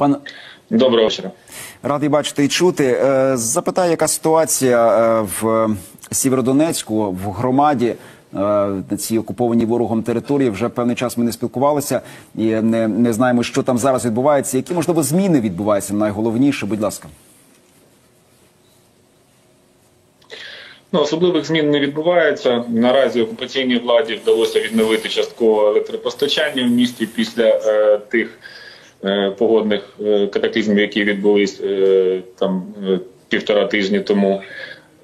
Пан Доброго вечора. радий бачити і чути. Е, Запитаю, яка ситуація е, в Сєвєродонецьку, в громаді е, на цій окупованій ворогом території. Вже певний час ми не спілкувалися і не, не знаємо, що там зараз відбувається. Які можливо зміни відбуваються? Найголовніше, будь ласка. Ну, особливих змін не відбувається. Наразі окупаційній владі вдалося відновити частково електропостачання в місті після е, тих погодних е, катаклізмів, які відбулись е, там е, півтора тижні тому.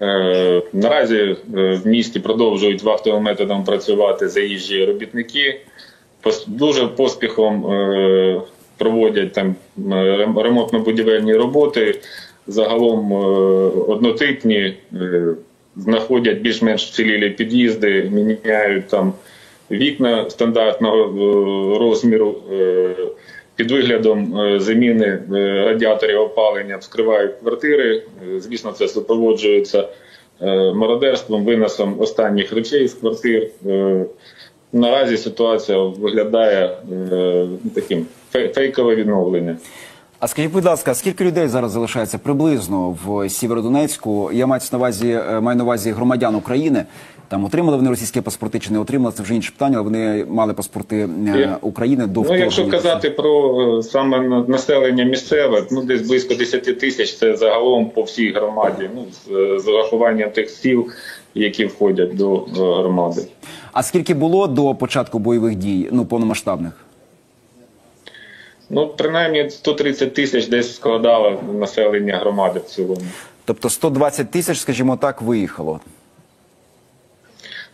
Е, наразі е, в місті продовжують вахтовим методом працювати заїжджі робітники. Дуже поспіхом е, проводять там е, ремонтно-будівельні роботи. Загалом е, однотипні, е, знаходять більш-менш вцілілі під'їзди, міняють там вікна стандартного е, розміру. Під виглядом е, заміни е, радіаторів опалення вскривають квартири. Е, Звісно, це супроводжується мародерством, виносом останніх речей з квартир. Наразі ситуація виглядає таким фей- фейкове відновлення. А скажіть, будь ласка, скільки людей зараз залишається приблизно в Сєвєродонецьку? Я маю на увазі, маю на увазі громадян України. Там отримали вони російські паспорти чи не отримали? Це вже інше питання, але вони мали паспорти е, України до Ну, якщо казати про е, саме населення місцеве, ну десь близько 10 тисяч це загалом по всій громаді. Ну з, е, урахуванням тих сіл, які входять до громади. А скільки було до початку бойових дій, ну повномасштабних? Ну принаймні 130 тисяч десь складало населення громади в цілому. Тобто 120 тисяч, скажімо так, виїхало.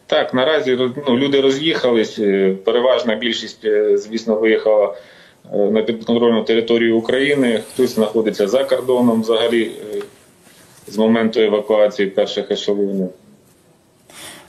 Так, наразі ну, люди роз'їхались. е, Переважна більшість, е, звісно, виїхала е, на підконтрольну територію України. Хтось знаходиться за кордоном взагалі з моменту евакуації перших ешелонів.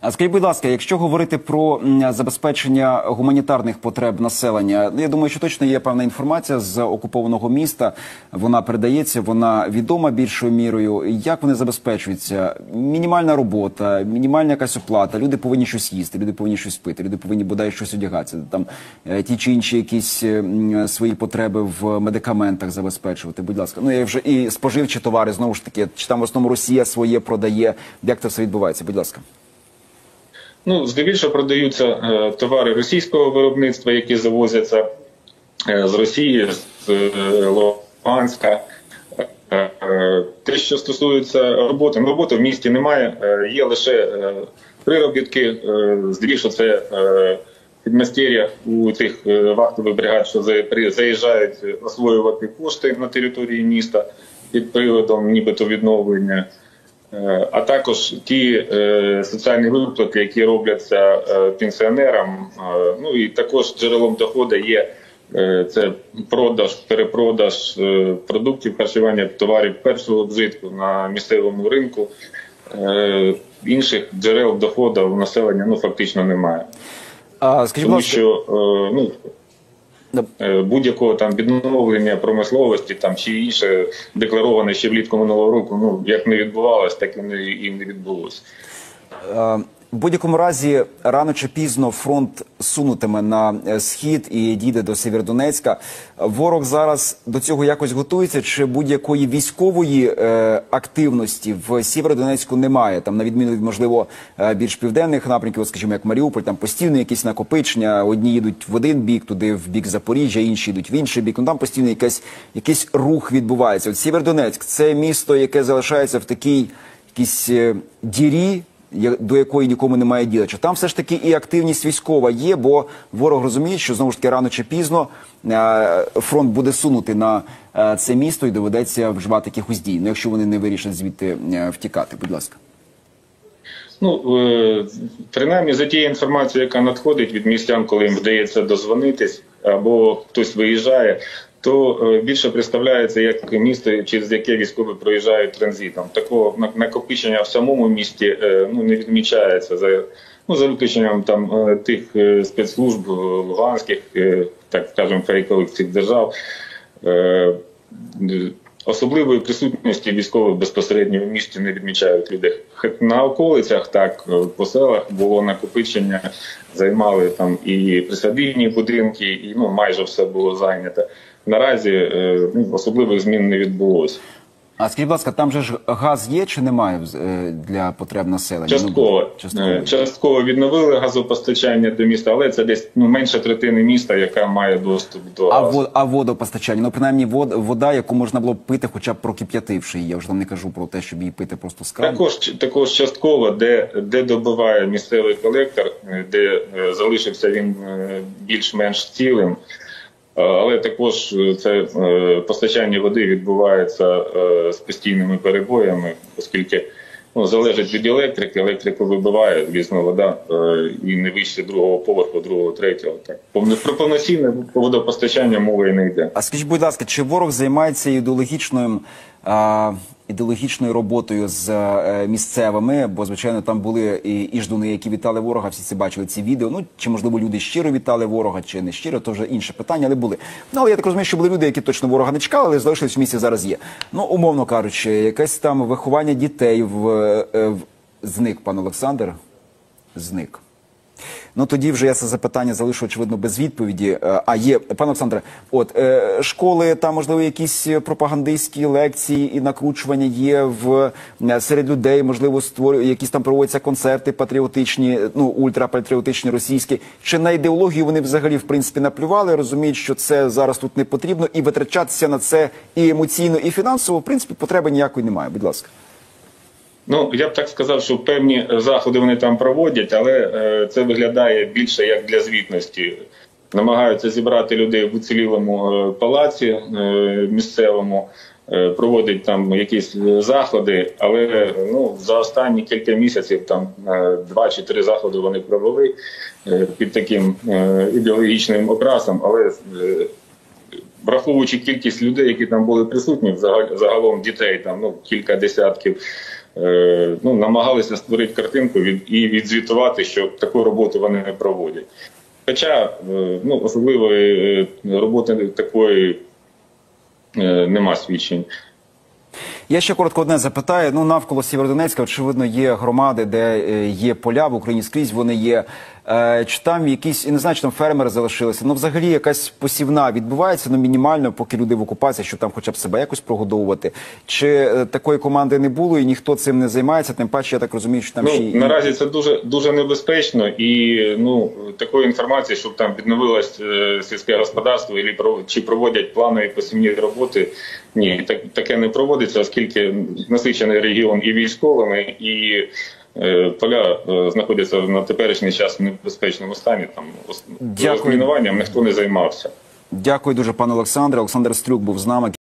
А скажіть, будь ласка, якщо говорити про забезпечення гуманітарних потреб населення, я думаю, що точно є певна інформація з окупованого міста. Вона передається, вона відома більшою мірою. Як вони забезпечуються? Мінімальна робота, мінімальна якась оплата. Люди повинні щось їсти, люди повинні щось пити, люди повинні бодай щось одягатися. Там е, ті чи інші якісь е, свої потреби в медикаментах забезпечувати. Будь ласка, ну я вже і споживчі товари знову ж таки, чи там в основному Росія своє продає. Як це все відбувається? Будь ласка. Ну, здебільшого продаються е, товари російського виробництва, які завозяться е, з Росії, з е, Луганська. Те, що стосується роботи, ну роботи в місті немає, є лише приробітки, здебільшого це підмастер'я у тих вахтових бригад, що за- заїжджають освоювати кошти на території міста під приводом нібито відновлення. Е, а також ті е, соціальні виплати, які робляться е, пенсіонерам. Ну і також джерелом доходу є це продаж, перепродаж продуктів харчування, товарів першого вжитку на місцевому ринку. Інших джерел доходу у населення ну фактично немає, А, будь тому що ну. Е, Будь-якого там відновлення промисловості там чи інше деклароване ще влітку минулого року. Ну як не відбувалось, так і не і не відбулося. В будь-якому разі, рано чи пізно фронт сунутиме на е, схід і дійде до Сєвєродонецька. Ворог зараз до цього якось готується, чи будь-якої військової е, активності в Сєвєродонецьку немає. Там, на відміну від можливо е, більш південних напрямків, скажімо, як Маріуполь, там постійно якісь накопичення. Одні їдуть в один бік, туди в бік Запоріжжя, інші йдуть в інший бік. Ну там постійно якась якийсь рух відбувається. От Сєвєродонецьк це місто, яке залишається в такій якійсь е, дірі до якої нікому немає діла. Чи там все ж таки і активність військова є, бо ворог розуміє, що знову ж таки рано чи пізно е, фронт буде сунути на е, це місто і доведеться вживати якихось дій. Ну, якщо вони не вирішать звідти е, втікати, будь ласка. Ну принаймні за тією інформацією, яка надходить від містян, коли їм вдається дозвонитись, або хтось виїжджає, то е, більше представляється як місто, через яке військові проїжджають транзитом. Такого на- накопичення в самому місті е, ну не відмічається за ну за виключенням там е, тих спецслужб луганських, так скажемо, фейкових цих держав. Особливої присутності військових безпосередньо в місті не відмічають люди. Хе- На околицях так по селах було накопичення, займали там і присадибні будинки, і ну майже все було зайнято. Наразі е, ну, особливих змін не відбулося. А скажіть, будь ласка, там же ж газ є чи немає е, для потреб населення? Частково, Ну, частково. Е, частково відновили газопостачання до міста, але це десь ну, менше третини міста, яка має доступ до А, газу. а водопостачання? Ну, принаймні, вод, вода, яку можна було б пити, хоча б прокип'ятивши її. Я вже там не кажу про те, щоб її пити просто з крану. Також також частково, де, де добиває місцевий колектор, де залишився він більш-менш цілим. Е, Але також е, це е, постачання води відбувається з постійними перебоями, оскільки ну, залежить від електрики. Електрику вибиває, звісно, вода і не вище другого поверху, другого, третього. Так про повноцінне водопостачання мови і не йде. А скажіть, будь ласка, чи ворог займається ідеологічною, ідеологічною роботою з е, місцевими? Бо, звичайно, там були і, і ждуни, які вітали ворога, всі це бачили ці відео. Ну, чи, можливо, люди щиро вітали ворога, чи не щиро, то вже інше питання, але були. Ну, але я так розумію, що були люди, які точно ворога не чекали, але залишились в місті зараз є. Ну, умовно кажучи, якесь там виховання дітей в, е, в... зник, пан Олександр. Зник. Ну тоді вже я це запитання залишу очевидно без відповіді. Е, А є пане Олександре, от е, школи там можливо якісь пропагандистські лекції і накручування є в серед людей. Можливо, створюють якісь там проводяться концерти патріотичні, ну ультрапатріотичні російські. Чи на ідеологію вони взагалі в принципі наплювали? Розуміють, що це зараз тут не потрібно, і витрачатися на це і емоційно, і фінансово в принципі потреби ніякої немає. Будь ласка. Ну я б так сказав, що певні заходи вони там проводять, але е, це виглядає більше як для звітності. Намагаються зібрати людей в уцілілому е, палаці е, місцевому, е, проводять там якісь е, заходи, але е, ну за останні кілька місяців там е, два чи три заходи вони провели е, під таким е, ідеологічним окрасом, але е, враховуючи кількість людей, які там були присутні, загалом дітей там ну кілька десятків. Е, Ну, намагалися створити картинку від, і відзвітувати, що таку роботу вони не проводять. Хоча е, ну, особливої е, роботи такої нема свідчень. Я ще коротко одне запитаю. Ну навколо Сєвєродонецька, очевидно, є громади, де е, є поля в Україні скрізь. Вони є. Е, Чи там якісь, я не знаю, чи там фермери залишилися. Ну, взагалі, якась посівна відбувається ну мінімально, поки люди в окупації, щоб там хоча б себе якось прогодовувати. Чи е, такої команди не було і ніхто цим не займається? Тим паче, я так розумію, що там Ну, ще наразі це дуже дуже небезпечно, і ну такої інформації, щоб там відновилось сільське господарство, і чи проводять планові посівні роботи. Ні, так таке не проводиться, оскільки насичений регіон і військовими, і е, поля е, знаходяться на теперішній час в небезпечному стані. Там розмінуванням ніхто не займався. Дякую дуже, пане Олександре. Олександр Стрюк був з нами.